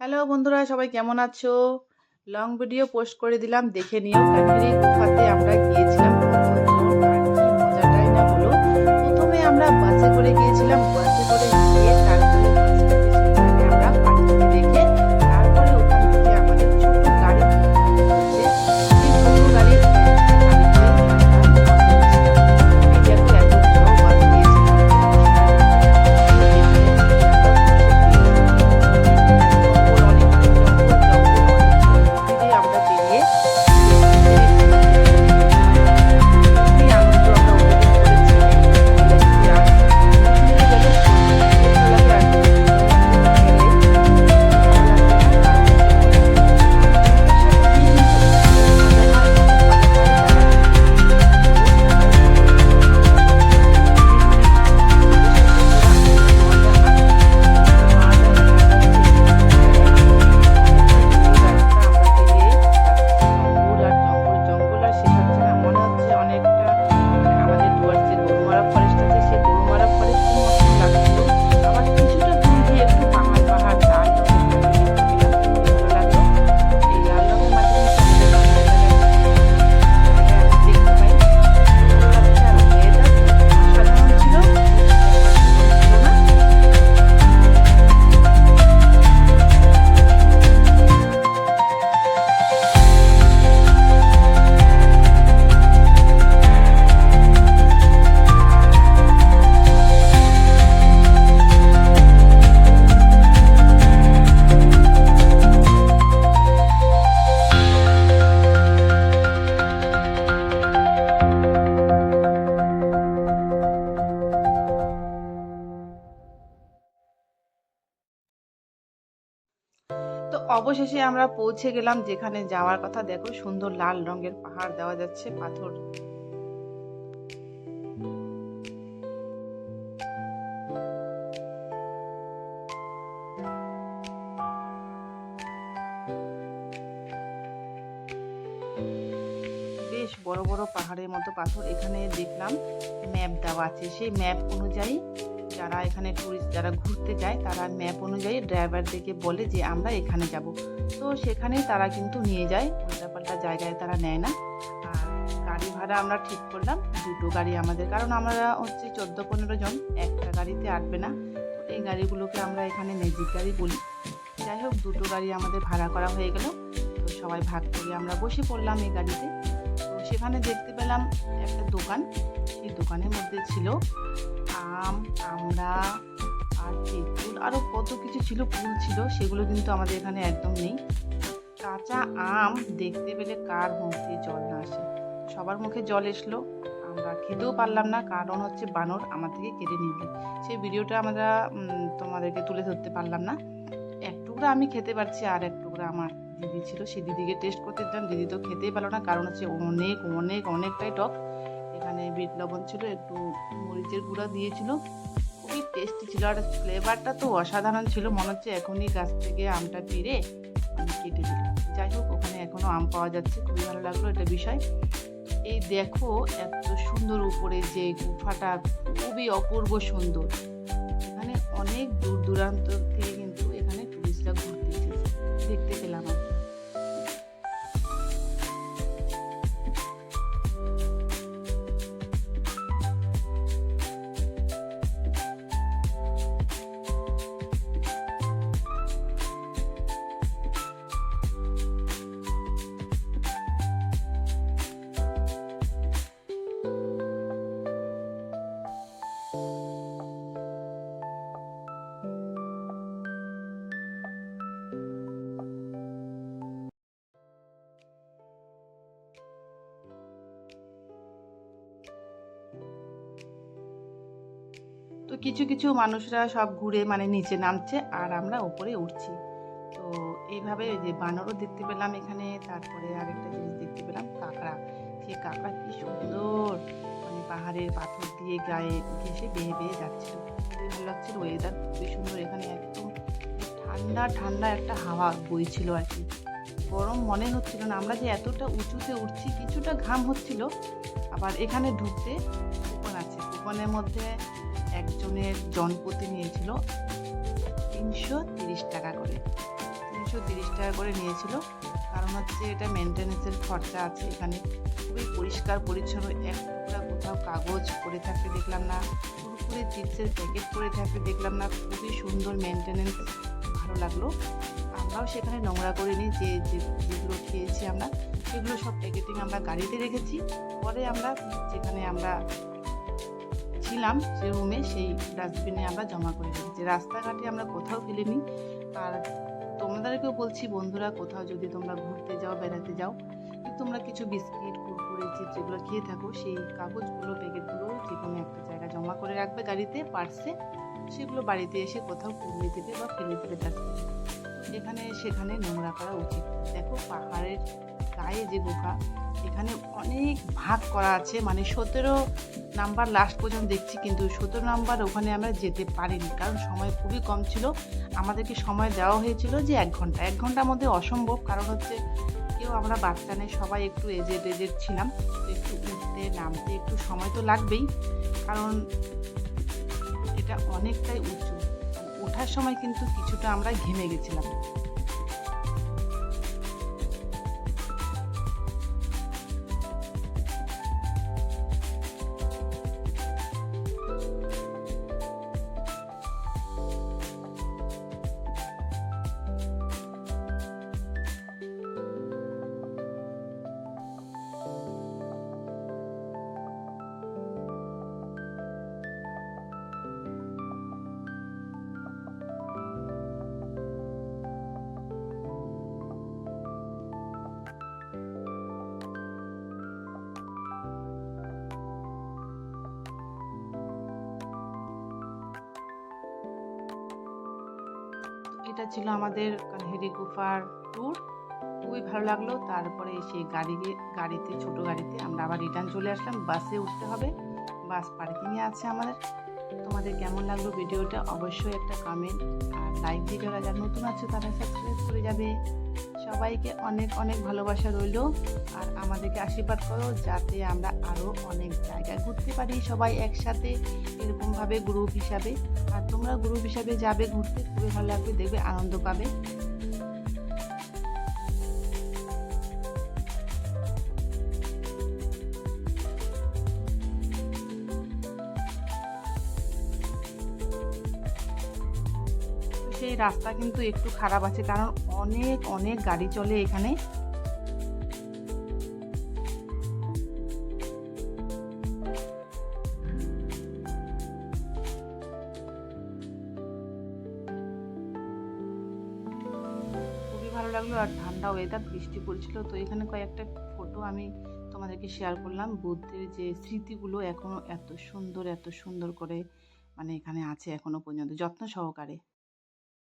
Hello বন্ধুরা, সবাই কেমন আছো? লং ভিডিও পোস্ট করে দিলাম, দেখে নিও। কাঠেরি গুফাতে আমরা গিয়েছিলাম মজাটাই না হলো প্রথমে আমরা বাসে করে গিয়েছিলাম অবশেষে আমরা পৌঁছে গেলাম যেখানে যাওয়ার কথা। দেখো, সুন্দর লাল রঙের পাহাড় দেওয়া যাচ্ছে, পাথর। বেশ বড় বড় পাহাড়ের মতো পাথর এখানে দেখলাম। ম্যাপ দেওয়া আছে। সেই ম্যাপ অনুযায়ী যারা এখানে টুরিস্ট যারা ঘুরতে যায়, তারা ম্যাপ অনুযায়ী ড্রাইভারদেরকে বলে যে আমরা এখানে যাব। তো সেখানেই তারা কিন্তু নিয়ে যায়, উল্টাপাল্টা জায়গায় তারা নেয় না। আর গাড়ি ভাড়া আমরা ঠিক করলাম, দুটো গাড়ি আমাদের। কারণ আমরা হচ্ছে চোদ্দ, পনেরো জন, একটা গাড়িতে আটবে না। এই গাড়িগুলোকে আমরা এখানে ম্যাজিক গাড়ি বলি। যাই হোক, দুটো গাড়ি আমাদের ভাড়া করা হয়ে গেল। তো সবাই ভাগ করে আমরা বসে পড়লাম এই গাড়িতে। তো সেখানে দেখতে পেলাম একটা দোকান। সেই দোকানের মধ্যে ছিল আম আমরা আর তেঁতুল আরও কত কিছু ছিল, ফুল ছিল, সেগুলো কিন্তু আমাদের এখানে একদম নেই। কাঁচা আম দেখতে পেলে কার মুখ জল না আসে? সবার মুখে জল এসলো, আমরা খেতেও পারলাম না, কারণ হচ্ছে বানর আমার থেকে কেড়ে নিবে সেই ভিডিওটা আমরা তোমাদেরকে তুলে ধরতে পারলাম না। এক টুকরা আমি খেতে পারছি, আর এক টুকরা আমার দিদি ছিল। সেই দিদিকে টেস্ট করতে দিলাম, দিদি তো খেতেই পারল না, কারণ হচ্ছে অনেক অনেক, অনেকটাই টক। এখানে বিট লবণ ছিল, একটু মরিচের গুঁড়া দিয়েছিল। খুবই টেস্টি ছিল আর ফ্লেভারটা তো অসাধারণ ছিল। মনে হচ্ছে এখনই গাছ থেকে আমটা পেরে আমি কেটে দিল যাই হোক, ওখানে এখনও আম পাওয়া যাচ্ছে। খুবই ভালো লাগল এটা বিষয়। এই দেখো, এত সুন্দর উপরে যে গুফাটা, খুবই অপূর্ব সুন্দর। এখানে অনেক দূর দূরান্ত তো কিছু কিছু মানুষরা সব ঘুরে মানে নিচে নামছে আর আমরা ওপরে উঠছি। তো এইভাবে যে বানরও দেখতে পেলাম এখানে, তারপরে আরেকটা জিনিস দেখতে পেলাম, কাঁকড়া। সেই কাঁকড়া কি সুন্দর! মানে পাহাড়ের পাথর দিয়ে গায়ে ঘেসে বেয়ে বেয়ে যাচ্ছিল। খুবই ভালো লাগছিল। ওয়েদার খুবই সুন্দর এখানে, একদম ঠান্ডা ঠান্ডা একটা হাওয়া বইছিল আর কি। গরম মনে হচ্ছিল না। আমরা যে এতটা উঁচুতে উঠছি, কিছুটা ঘাম হচ্ছিল। আবার এখানে ঢুকতে কুপন আছে। কুপনের মধ্যে একজনের জনপ্রতি নিয়েছিল তিনশো তিরিশ টাকা করে। তিনশো তিরিশ টাকা করে নিয়েছিল। কারণ হচ্ছে এটা মেনটেন্যান্সের খরচা আছে এখানে। খুবই পরিষ্কার, পরিচ্ছন্ন। এক টুকরা কোথাও কাগজ পড়ে থাকতে দেখলাম না। কুরকুরে চিপসের প্যাকেট পড়ে থাকতে দেখলাম না। খুবই সুন্দর মেনটেন্যান্স ভালো লাগল। আমরাও সেখানে নোংরা করে নিই যে, যে- যেগুলো খেয়েছি আমরা, সেগুলো সব প্যাকেটিং আমরা গাড়িতে রেখেছি। পরে আমরা যেখানে আমরা ছিলাম যে রুমে সেই ডাস্টবিনে আমরা জমা করে রেখেছি। রাস্তাঘাটে আমরা কোথাও ফেলিনি। আর তোমাদেরকেও বলছি, বন্ধুরা, কোথাও যদি তোমরা ঘুরতে যাও, বেড়াতে যাও তোমরা কিছু বিস্কিট, কুরকুরে, চিপস যেগুলো খেয়ে থাকো, সেই কাগজগুলো, প্যাকেটগুলো যে কোনো একটা জায়গায় জমা করে রাখবে গাড়িতে পার্সে সেগুলো বাড়িতে এসে কোথাও পুড়িয়ে দেবে বা ফেলে দেবে ডাস্টবিনে এখানে সেখানে নোংরা করা উচিত। দেখো পাহাড়ের গায়ে যে গুহা এখানে অনেক ভাগ করা আছে। মানে সতেরো নাম্বার লাস্ট পর্যন্ত দেখছি, কিন্তু সতেরো নাম্বার ওখানে আমরা যেতে পারিনি, কারণ সময় খুবই কম ছিল। আমাদেরকে সময় দেওয়া হয়েছিল যে এক ঘণ্টা। এক ঘণ্টার মধ্যে অসম্ভব, কারণ হচ্ছে কেউ আমরা বাচ্চা নেই, সবাই একটু এজেড এজেড ছিলাম। একটু উঠতে, নামতে, একটু সময় তো লাগবেই, কারণ এটা অনেকটাই উঁচু। ওঠার সময় কিন্তু কিছুটা আমরা ঘেমে গেছিলাম। এটা ছিল আমাদের কানহেরি গুফার ট্যুর খুবই ভালো লাগল। তারপরে সেই গাড়ি গাড়িতে, ছোট গাড়িতে আমরা আবার রিটার্ন চলে আসলাম। বাসে উঠতে হবে। বাস পার্কিংয়ে আছে আমাদের। তোমাদের কেমন লাগল ভিডিওটা অবশ্যই একটা কমেন্ট আর লাইক দিয়ে যারা যারা নতুন আছে, তারা সাবস্ক্রাইব করে যাবে। সবাইকে অনেক অনেক ভালোবাসা রইল। আর আমাদেরকে আশীর্বাদ করো যাতে আমরা আরও অনেক জায়গায় ঘুরতে পারি সবাই একসাথে এরকমভাবে গ্রুপ হিসাবে। আর তোমরা গ্রুপ হিসাবে যাবে ঘুরতে, খুবই ভালো লাগবে, দেখবে, আনন্দ পাবে। সেই রাস্তা কিন্তু একটু খারাপ আছে, কারণ অনেক অনেক গাড়ি চলে এখানে। খুবই ভালো লাগল, আর ঠান্ডা ওয়েদার বৃষ্টি পড়ছিল, তো এখানে কয়েকটা ফটো আমি তোমাদেরকে শেয়ার করলাম। বুদ্ধের যে স্মৃতিগুলো এখনও এত সুন্দর এত সুন্দর করে মানে এখানে আছে এখনও পর্যন্ত, যত্ন সহকারে।